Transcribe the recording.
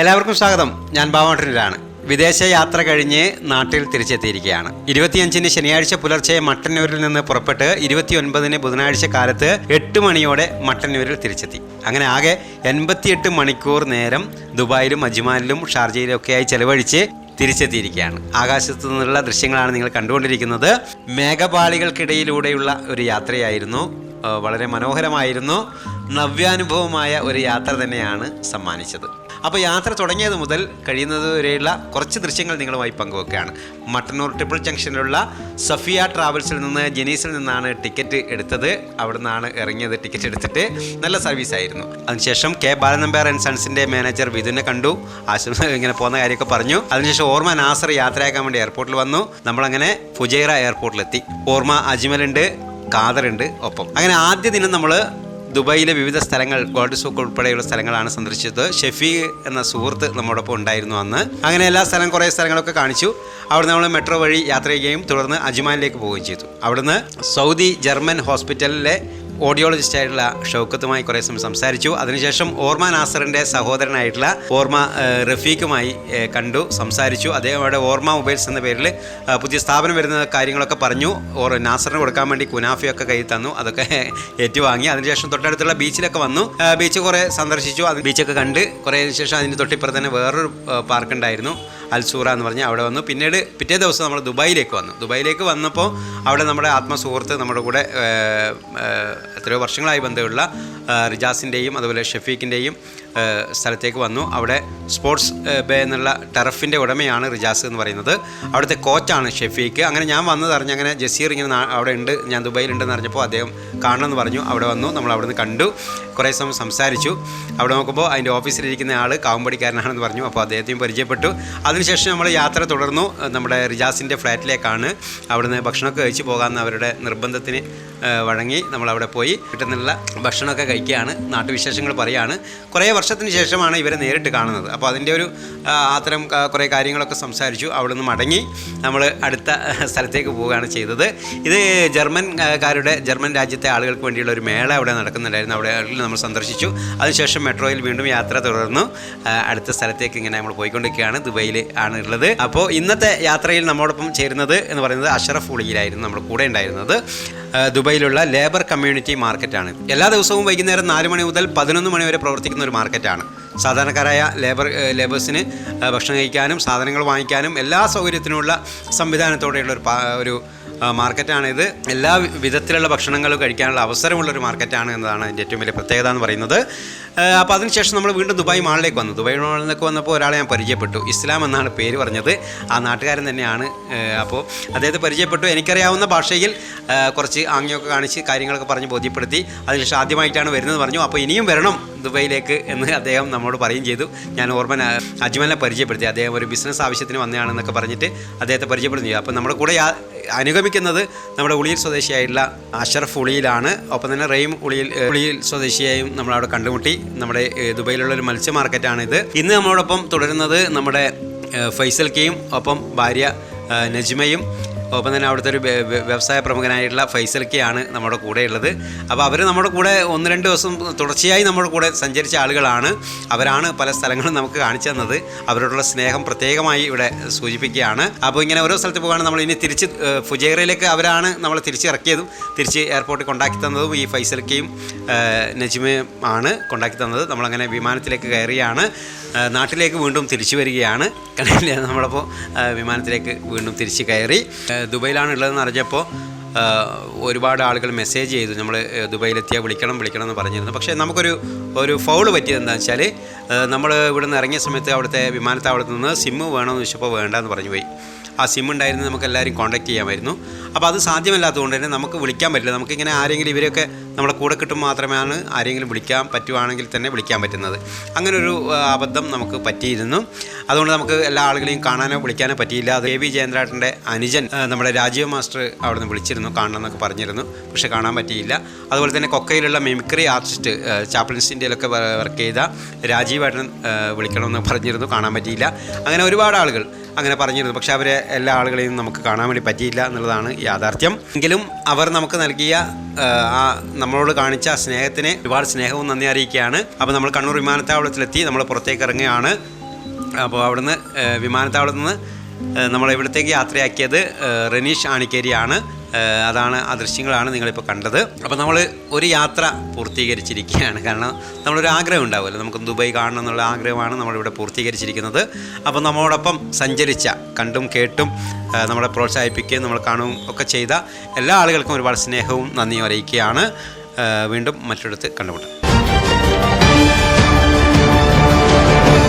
എല്ലാവർക്കും സ്വാഗതം. ഞാൻ ബാവാട്ടനിലാണ് വിദേശ യാത്ര കഴിഞ്ഞ് നാട്ടിൽ തിരിച്ചെത്തിയിരിക്കുകയാണ്. ഇരുപത്തിയഞ്ചിന് ശനിയാഴ്ച പുലർച്ചെ മട്ടന്നൂരിൽ നിന്ന് പുറപ്പെട്ട് ഇരുപത്തിയൊൻപതിന് ബുധനാഴ്ച കാലത്ത് എട്ട് മണിയോടെ മട്ടന്നൂരിൽ തിരിച്ചെത്തി. അങ്ങനെ ആകെ എൺപത്തിയെട്ട് മണിക്കൂർ നേരം ദുബായിലും അജ്മാനിലും ഷാർജയിലും ഒക്കെയായി ചെലവഴിച്ച് തിരിച്ചെത്തിയിരിക്കുകയാണ്. ആകാശത്തു നിന്നുള്ള ദൃശ്യങ്ങളാണ് നിങ്ങൾ കണ്ടുകൊണ്ടിരിക്കുന്നത്. മേഘപാളികൾക്കിടയിലൂടെയുള്ള ഒരു യാത്രയായിരുന്നു. വളരെ മനോഹരമായിരുന്നു. നവ്യാനുഭവമായ ഒരു യാത്ര തന്നെയാണ് സമ്മാനിച്ചത്. അപ്പോൾ യാത്ര തുടങ്ങിയത് മുതൽ കഴിയുന്നത് വരെയുള്ള കുറച്ച് ദൃശ്യങ്ങൾ നിങ്ങളുമായി പങ്കുവെക്കുകയാണ്. മട്ടന്നൂർ ട്രിപ്പിൾ ജംഗ്ഷനിലുള്ള സഫിയ ട്രാവൽസിൽ നിന്ന് ജനീസിൽ നിന്നാണ് ടിക്കറ്റ് എടുത്തത്. അവിടെ നിന്നാണ് ഇറങ്ങിയത് ടിക്കറ്റ് എടുത്തിട്ട് നല്ല സർവീസ് ആയിരുന്നു. അതിനുശേഷം കെ ബാലനമ്പ്യാർ ആൻഡ് സൺസിന്റെ മാനേജർ വിധുനെ കണ്ടു. ആശംസ ഇങ്ങനെ പോകുന്ന കാര്യമൊക്കെ പറഞ്ഞു. അതിനുശേഷം ഓർമ്മ നാസർ യാത്രയാക്കാൻ വേണ്ടി എയർപോർട്ടിൽ വന്നു. നമ്മളങ്ങനെ ഫുജൈറ എയർപോർട്ടിലെത്തി ഓർമ്മ അജ്മലുണ്ട് ഖാദറുണ്ട് ഒപ്പം. അങ്ങനെ ആദ്യ ദിനം നമ്മൾ ദുബായിലെ വിവിധ സ്ഥലങ്ങൾ ഗോൾഡ് സൂക്ക് ഉൾപ്പെടെയുള്ള സ്ഥലങ്ങളാണ് സന്ദർശിച്ചത്. ഷെഫി എന്ന സുഹൃത്ത് നമ്മോടൊപ്പം ഉണ്ടായിരുന്നു അന്ന്. അങ്ങനെ എല്ലാ സ്ഥലം കുറേ സ്ഥലങ്ങളൊക്കെ കാണിച്ചു. അവിടെ നമ്മൾ മെട്രോ വഴി യാത്ര ചെയ്യുകയും തുടർന്ന് അജ്മാനിലേക്ക് പോവുകയും ചെയ്തു. അവിടുന്ന് സൗദി ജർമ്മൻ ഹോസ്പിറ്റലിലെ ഓഡിയോളജിസ്റ്റ് ആയിട്ടുള്ള ഷൗക്കത്തുമായി കുറേ സമയം സംസാരിച്ചു. അതിനുശേഷം ഓർമ്മ നാസറിന്റെ സഹോദരനായിട്ടുള്ള ഓർമ്മ ഏഹ്, റഫീഖുമായി കണ്ടു സംസാരിച്ചു. അദ്ദേഹം അവിടെ ഓർമ്മ മൊബൈൽസ് എന്ന പേരിൽ പുതിയ സ്ഥാപനം വരുന്ന കാര്യങ്ങളൊക്കെ പറഞ്ഞു. ഓർ നാസറിന് കൊടുക്കാൻ വേണ്ടി കുനാഫിയൊക്കെ കയ്യിൽ തന്നു അതൊക്കെ ഏറ്റുവാങ്ങി. അതിനുശേഷം തൊട്ടടുത്തുള്ള ബീച്ചിലൊക്കെ വന്നു. ബീച്ച് കുറേ സന്ദർശിച്ചു. അത് ബീച്ചൊക്കെ കണ്ട് കുറേ ശേഷം അതിന് തൊട്ടിപ്പുറത്ത് തന്നെ വേറൊരു പാർക്ക് ഉണ്ടായിരുന്നു അൽസൂറ എന്ന് പറഞ്ഞാൽ അവിടെ വന്നു. പിന്നീട് പിറ്റേ ദിവസം നമ്മൾ ദുബായിലേക്ക് വന്നു. ദുബായിലേക്ക് വന്നപ്പോൾ അവിടെ നമ്മുടെ ആത്മസുഹൃത്ത് നമ്മുടെ കൂടെ എത്രയോ വർഷങ്ങളായി ബന്ധമുള്ള റിജാസിന്റെയും അതുപോലെ ഷഫീഖിന്റെയും സ്ഥലത്തേക്ക് വന്നു. അവിടെ സ്പോർട്സ് ബേ എന്നുള്ള ടർഫിന്റെ ഉടമയാണ് റിജാസ് എന്ന് പറയുന്നത്. അവിടുത്തെ കോച്ചാണ് ഷെഫീഖ്. അങ്ങനെ ഞാൻ വന്നത് അറിഞ്ഞ് അങ്ങനെ ജസീർ ഇങ്ങനെ അവിടെ ഉണ്ട് ഞാൻ ദുബായിലുണ്ടെന്ന് അറിഞ്ഞപ്പോൾ അദ്ദേഹം കാണണമെന്ന് പറഞ്ഞു. അവിടെ വന്നു. നമ്മൾ അവിടെ നിന്ന് കണ്ടു. കുറേ സമയം സംസാരിച്ചു. അവിടെ നോക്കുമ്പോൾ അതിന്റെ ഓഫീസിലിരിക്കുന്ന ആൾ കാവുമ്പടിക്കാരനാണെന്ന് പറഞ്ഞു. അപ്പോൾ അദ്ദേഹത്തെയും പരിചയപ്പെട്ടു. അതിനുശേഷം നമ്മൾ യാത്ര തുടർന്നു. നമ്മുടെ റിജാസിന്റെ ഫ്ലാറ്റിലേക്കാണ്. അവിടുന്ന് ഭക്ഷണമൊക്കെ കഴിച്ചു പോകാമെന്ന് അവരുടെ നിർബന്ധത്തിന് വഴങ്ങി നമ്മൾ അവിടെ പോയി. കിട്ടുന്നുള്ള ഭക്ഷണമൊക്കെ കഴിക്കുകയാണ്. നാട്ടുവിശേഷങ്ങൾ പറയുകയാണ് കുറേ വർഷത്തിന് ശേഷമാണ് ഇവരെ നേരിട്ട് കാണുന്നത്. അപ്പോൾ അതിന്റെ ഒരു അത്തരം കുറേ കാര്യങ്ങളൊക്കെ സംസാരിച്ചു. അവിടുന്ന് മടങ്ങി നമ്മൾ അടുത്ത സ്ഥലത്തേക്ക് പോവുകയാണ് ചെയ്തത്. ഇത് ജർമ്മൻകാരുടെ കാരുടെ ജർമ്മൻ രാജ്യത്തെ ആളുകൾക്ക് വേണ്ടിയുള്ള ഒരു മേള അവിടെ നടക്കുന്നുണ്ടായിരുന്നു. അവിടെ നമ്മൾ സന്ദർശിച്ചു. അതിനുശേഷം മെട്രോയിൽ വീണ്ടും യാത്ര തുടർന്നു. അടുത്ത സ്ഥലത്തേക്ക് ഇങ്ങനെ നമ്മൾ പോയിക്കൊണ്ടിരിക്കുകയാണ്. ദുബൈയിൽ ആണ് ഉള്ളത് അപ്പോൾ ഇന്നത്തെ യാത്രയിൽ നമ്മോടൊപ്പം ചേരുന്നത് എന്ന് പറയുന്നത് അഷറഫ് ഉളിയിലായിരുന്നു നമ്മുടെ കൂടെ ഉണ്ടായിരുന്നത്. ദുബൈയിലുള്ള ലേബർ കമ്മ്യൂണിറ്റി മാർക്കറ്റാണ്. എല്ലാ ദിവസവും വൈകുന്നേരം നാല് മണി മുതൽ പതിനൊന്ന് മണി വരെ പ്രവർത്തിക്കുന്ന ഒരു മാർക്കറ്റാണ്. സാധാരണക്കാരായ ലേബർ ലേബേഴ്സിന് ഭക്ഷണം കഴിക്കാനും സാധനങ്ങൾ വാങ്ങിക്കാനും എല്ലാ സൗകര്യത്തിനുമുള്ള സംവിധാനത്തോടെയുള്ള ഒരു ഒരു മാർക്കറ്റാണിത്. എല്ലാ വിധത്തിലുള്ള ഭക്ഷണങ്ങളും കഴിക്കാനുള്ള അവസരമുള്ള ഒരു മാർക്കറ്റാണ് എന്നതാണ് അതിന്റെ ഏറ്റവും വലിയ പ്രത്യേകത എന്ന് പറയുന്നത്. അപ്പോൾ അതിനുശേഷം നമ്മൾ വീണ്ടും ദുബായ് മാളിലേക്ക് വന്നു. ദുബായ് മാളിലേക്ക് വന്നപ്പോൾ ഒരാളെ ഞാൻ പരിചയപ്പെട്ടു. ഇസ്ലാം എന്നാണ് പേര് പറഞ്ഞത്. ആ നാട്ടുകാരൻ തന്നെയാണ് അപ്പോൾ അദ്ദേഹത്തെ പരിചയപ്പെട്ടു. എനിക്കറിയാവുന്ന ഭാഷയിൽ കുറച്ച് ആംഗ്യമൊക്കെ കാണിച്ച് കാര്യങ്ങളൊക്കെ പറഞ്ഞ് ബോധ്യപ്പെടുത്തി. അതിനുശേഷം ആദ്യമായിട്ടാണ് വരുന്നത് പറഞ്ഞു. അപ്പോൾ ഇനിയും വരണം ദുബൈയിലേക്ക് എന്ന് അദ്ദേഹം നമ്മോട് പറയുകയും ചെയ്തു. ഞാൻ ഓർമ്മ അജ്മലിനെ പരിചയപ്പെടുത്തി. അദ്ദേഹം ഒരു ബിസിനസ് ആവശ്യത്തിന് വന്നതാണെന്നൊക്കെ പറഞ്ഞിട്ട് അദ്ദേഹത്തെ പരിചയപ്പെടുന്നു. അപ്പോൾ നമ്മുടെ കൂടെ അനുഗമിക്കുന്നത് നമ്മുടെ ഉളിയിൽ സ്വദേശിയായിട്ടുള്ള അഷറഫ് ഉളിയിലാണ്. ഒപ്പം തന്നെ റെയിം ഉളിയിൽ ഉളിയിൽ സ്വദേശിയായും നമ്മളവിടെ കണ്ടുമുട്ടി. നമ്മുടെ ദുബൈയിലുള്ള ഒരു മത്സ്യ മാർക്കറ്റാണിത്. ഇന്ന് നമ്മളോടൊപ്പം തുടരുന്നത് നമ്മുടെ ഫൈസൽ കെയും ഒപ്പം ഭാര്യ നജ്മയും. ഒപ്പം തന്നെ അവിടുത്തെ ഒരു വ്യ- വ്യ- വ്യവസായ പ്രമുഖനായിട്ടുള്ള ഫൈസൽ കെയാണ് നമ്മുടെ കൂടെ ഉള്ളത് അപ്പോൾ അവർ നമ്മുടെ കൂടെ ഒന്ന് രണ്ട് ദിവസം തുടർച്ചയായി നമ്മുടെ കൂടെ സഞ്ചരിച്ച ആളുകളാണ്. അവരാണ് പല സ്ഥലങ്ങളും നമുക്ക് കാണിച്ചു തന്നത്. അവരോടുള്ള സ്നേഹം പ്രത്യേകമായി ഇവിടെ സൂചിപ്പിക്കുകയാണ്. അപ്പോൾ ഇങ്ങനെ ഓരോ സ്ഥലത്ത് പോകുകയാണ് നമ്മൾ ഇനി തിരിച്ച് ഫുജേറയിലേക്ക് അവരാണ് നമ്മളെ തിരിച്ചിറക്കിയതും തിരിച്ച് എയർപോർട്ടിൽ കൊണ്ടാക്കി തന്നതും ഈ ഫൈസൽക്കയും നജിമയും ആണ് കൊണ്ടാക്കി തന്നത്. നമ്മളങ്ങനെ വിമാനത്തിലേക്ക് കയറിയാണ്. നാട്ടിലേക്ക് വീണ്ടും തിരിച്ചു വരികയാണ്. കണ്ടില്ലേ? നമ്മളപ്പോൾ വിമാനത്തിലേക്ക് വീണ്ടും തിരിച്ച് കയറി. ദുബൈയിലാണ് ഉള്ളതെന്ന് അറിഞ്ഞപ്പോൾ ഒരുപാട് ആളുകൾ മെസ്സേജ് ചെയ്തു. നമ്മൾ ദുബൈയിലെത്തിയാൽ വിളിക്കണം വിളിക്കണം എന്ന് പറഞ്ഞിരുന്നു. പക്ഷേ നമുക്കൊരു ഒരു ഫൗൾ പറ്റിയത് എന്താണെന്ന് വെച്ചാൽ നമ്മൾ ഇവിടെ നിന്ന് ഇറങ്ങിയ സമയത്ത് അവിടുത്തെ വിമാനത്താവളത്തിൽ നിന്ന് സിമ്മ് വേണമെന്ന് ചോദിച്ചപ്പോൾ വേണ്ടെന്ന് പറഞ്ഞു പോയി. ആ സിം ഉണ്ടായിരുന്നു നമുക്ക് എല്ലാവരും കോൺടാക്ട് ചെയ്യാമായിരുന്നു. അപ്പോൾ അത് സാധ്യമല്ലാത്തതുകൊണ്ട് തന്നെ നമുക്ക് വിളിക്കാൻ പറ്റില്ല. നമുക്കിങ്ങനെ ആരെങ്കിലും ഇവരെയൊക്കെ നമ്മളെ കൂടെ കിട്ടും മാത്രമാണ് ആരെങ്കിലും വിളിക്കാൻ പറ്റുവാണെങ്കിൽ തന്നെ വിളിക്കാൻ പറ്റുന്നത്. അങ്ങനെ ഒരു അബദ്ധം നമുക്ക് പറ്റിയിരുന്നു. അതുകൊണ്ട് നമുക്ക് എല്ലാ ആളുകളെയും കാണാനോ വിളിക്കാനോ പറ്റിയില്ല. അത് എ വി ജയന്ദ്രാട്ടന്റെ അനുജൻ നമ്മുടെ രാജീവ് മാസ്റ്റർ അവിടെ നിന്ന് വിളിച്ചിരുന്നു. കാണണം എന്നൊക്കെ പറഞ്ഞിരുന്നു. പക്ഷേ കാണാൻ പറ്റിയില്ല. അതുപോലെ തന്നെ കൊക്കയിലുള്ള മിമിക്രി ആർട്ടിസ്റ്റ് ചാപ്ലിൻസ് ഇന്ത്യയിലൊക്കെ വർക്ക് ചെയ്ത രാജീവേട്ടൻ ഏട്ടൻ വിളിക്കണമെന്ന് പറഞ്ഞിരുന്നു. കാണാൻ പറ്റിയില്ല. അങ്ങനെ ഒരുപാട് ആളുകൾ അങ്ങനെ പറഞ്ഞിരുന്നു. പക്ഷേ അവരെ എല്ലാ ആളുകളെയും നമുക്ക് കാണാൻ വേണ്ടി പറ്റിയില്ല എന്നുള്ളതാണ് യാഥാർത്ഥ്യം. എങ്കിലും അവർ നമുക്ക് നൽകിയ ആ, നമ്മളോട് കാണിച്ച സ്നേഹത്തിന് ഒരുപാട് സ്നേഹവും നന്ദി അറിയിക്കുകയാണ്. അപ്പോൾ നമ്മൾ കണ്ണൂർ വിമാനത്താവളത്തിലെത്തി. നമ്മൾ പുറത്തേക്ക് ഇറങ്ങുകയാണ്. അപ്പോൾ അവിടുന്ന് വിമാനത്താവളത്തിൽ നിന്ന് നമ്മളെ ഇവിടത്തേക്ക് യാത്രയാക്കിയത് റനീഷ് ആണിക്കേരിയാണ്. അതാണ് ആ ദൃശ്യങ്ങളാണ് നിങ്ങളിപ്പോൾ കണ്ടത്. അപ്പോൾ നമ്മൾ ഒരു യാത്ര പൂർത്തീകരിച്ചിരിക്കുകയാണ്. കാരണം നമ്മളൊരു ആഗ്രഹം ഉണ്ടാവുമല്ലോ. നമുക്ക് ദുബായ് കാണണം എന്നുള്ള ആഗ്രഹമാണ് നമ്മളിവിടെ പൂർത്തീകരിച്ചിരിക്കുന്നത്. അപ്പോൾ നമ്മോടൊപ്പം സഞ്ചരിച്ച കണ്ടും കേട്ടും നമ്മളെ പ്രോത്സാഹിപ്പിക്കുകയും നമ്മൾ കാണുകയും ഒക്കെ ചെയ്ത എല്ലാ ആളുകൾക്കും ഒരുപാട് സ്നേഹവും നന്ദിയും അറിയിക്കുകയാണ്. വീണ്ടും മറ്റൊരിടത്ത് കണ്ടുമുട്ടാം.